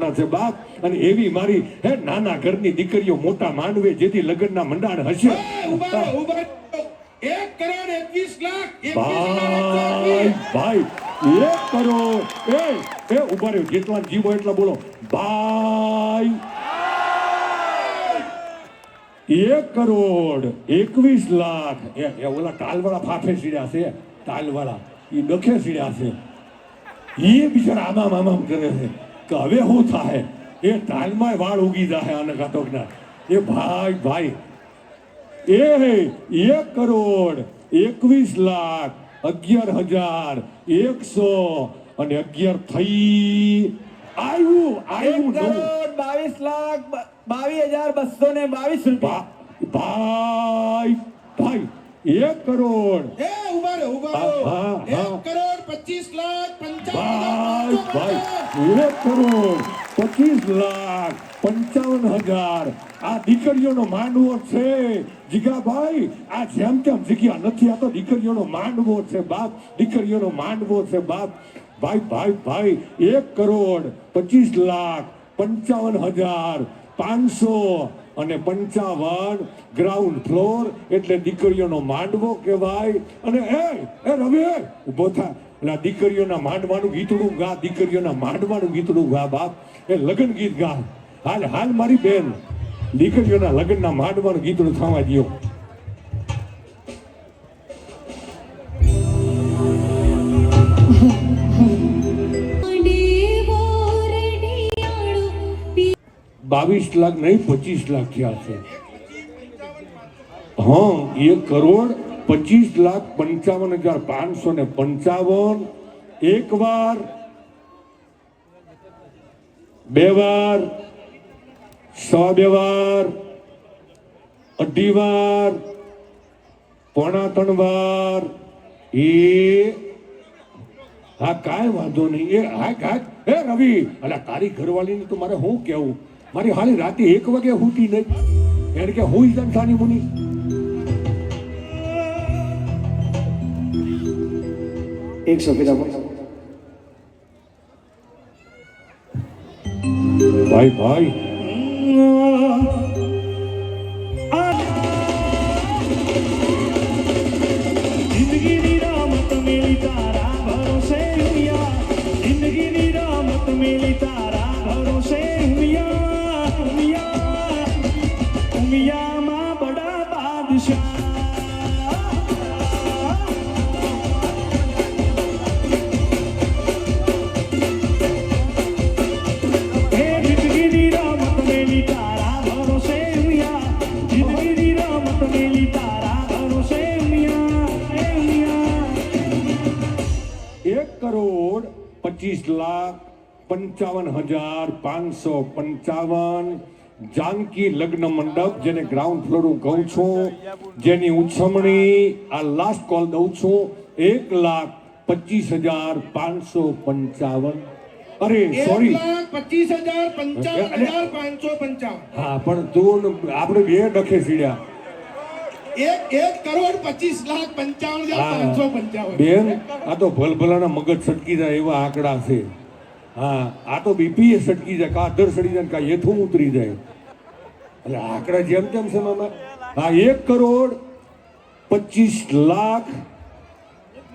ના છે બાપ અને એવી મારી હે નાના ઘરની દીકરીઓ મોટા માંડવે જેથી લગ્નના મંડાણ હશે. એ, ઊભા રહો, ઊભા રહો. એક કરોડ એકવીસ લાખ ભાઈ ભાઈ એક કરોડ એ એ ઊભા રહ્યો જેટલા જીવો એટલા બોલો. ભાઈ એક કરોડ એકવીસ લાખ. એ એ ઓલા ટાલવાળા ફાફે સીડ્યા છે ટાલવાળા એ ડખે સીડ્યા છે. એ બિચારા આમામ આમામ કરે છે. કે હવે શું થાય? એ ટાલમાં વાળ ઉગી જાય આને કાટોકના એ ભાઈ ભાઈ એ એક કરોડ એકવીસ લાખ અગિયાર હજાર એકસો અને અગિયાર થઈ આવ્યું આવ્યું. કરોડ બાવીસ લાખ બાવીસ હજાર બસો ને બાવીસ રૂપિયા. ભાઈ ભાઈ એક કરોડ. એ, ઊભા રે ઊભા હા. એક કરોડ પચીસ લાખ પંચાવન ભાઈ હજાર ભાઈ. એક કરોડ પચીસ લાખ પંચાવન હજાર. આ દીકરીઓનો માંડવો છે. જીગાભાઈ, આ જેમ તેમ જગ્યા નથી, આ તો દીકરીઓનો માંડવો છે, બાપ. દીકરીઓનો માંડવો છે, બાપ. ભાઈ ભાઈ ભાઈ, એક કરોડ પચીસ લાખ પંચાવન હજાર પાંચસો અને પંચાવન ગ્રાઉન્ડ ફ્લોર એટલે દીકરીઓનો માંડવો કહેવાય. અને એ રવિ ઊભો ઊભો એટલે આ દીકરીઓના માંડવાનું ગીતડું ગા, દીકરીઓના માંડવાનું ગીતડું ગા, બાપ. એ લગ્ન ગીત ગા. હાલ હાલ મારી બેન. દીકરીઓના લગ્નના માંડવાનું ગીતડું થવા દો બાવીસ લાખ નહીં, પચીસ લાખ થયા છે. હા, એક કરોડ પચીસ લાખ પંચાવન હજાર પાંચસો ને પંચાવન. એક વાર બે વાર સ બે વાર અઢી વાર પોણા ત્રણ વાર એ, હા, કાંઈ વાંધો નહીં. એ, હા હા, હે રવિ, અલા, તારી ઘરવાળીને તો મારે શું કહેવું? મારી હાલી રાતે એક વાગે હુતી નહીં. એને કે હું ઈદન સાની મુની? એક સો આપો ભાઈ ભાઈ. પચીસ લાખ પંચાવન હજાર પાંચસો પંચાવન જાનકી લગ્ન મંડપ જેને ગ્રાઉન્ડ ફ્લોર હું કહું છું. જેની ઉછમણી આ લાસ્ટ કોલ દઉં છું. એક લાખ પચીસ હજાર પાંચસો પંચાવન. અરે સોરી પચીસ હજાર પંચાવન હજાર પાંચસો પંચાવન. હા પણ તું આપણે બે ડખે સીડ્યા. એક એક કરોડ પચીસ લાખ પંચાવન હજાર હા. પાંચસો પંચાવન. બેન આ તો ભલભલાના મગજ સટકી જાય એવા આંકડા છે. હા આ તો બીપીએ સટકી જાય કા દર સડી જાય કા હેઠું ઉતરી જાય. એટલે આંકડા જેમ તેમ છે મામા. હા એક કરોડ પચીસ લાખ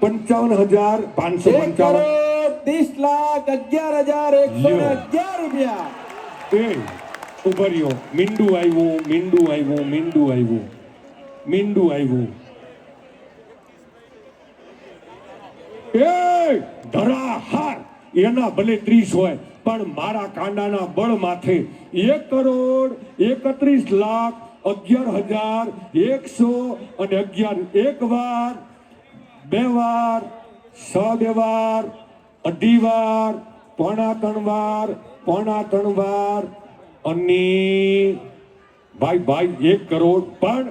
પંચાવન હજાર પાંચસો પંચાવન. ત્રીસ લાખ અગિયાર હજાર એકસો અગિયાર રૂપિયા. એ ઊભા મીંડું આવ્યું મીંડું આવ્યું મીંડું આવ્યું. મીંડું આવ્યું એ ધરા હાર. એના ભલે ત્રીસ હોય, પણ મારા કાંડાના બળ માથે એક કરોડ એકત્રીસ લાખ અગિયાર હજાર એકસો અને અગિયાર એક વાર, બે વાર છ બે વાર, અઢી વાર, પોણા ત્રણ વાર, પોણા ત્રણ વાર અને ભાઈ ભાઈ, એક કરોડ, પણ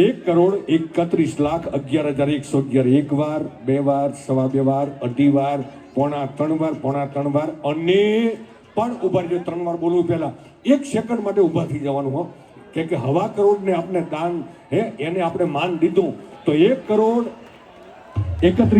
એક કરોડ એકત્રીસ લાખ અગિયાર હજાર એકસો અગિયાર. એક વાર, બે વાર, સવા બે વાર, અઢી વાર, પોણા ત્રણ વાર, પોણા ત્રણ વાર. અને પણ ઊભા રહેજો, ત્રણ વાર બોલવું પહેલા. એક સેકન્ડ માટે ઊભા થઈ જવાનું, હો. કે કે હવા કરોડને આપણે દાન, હે, એને આપણે માન દીધું. તો એક કરોડ એકત્રીસ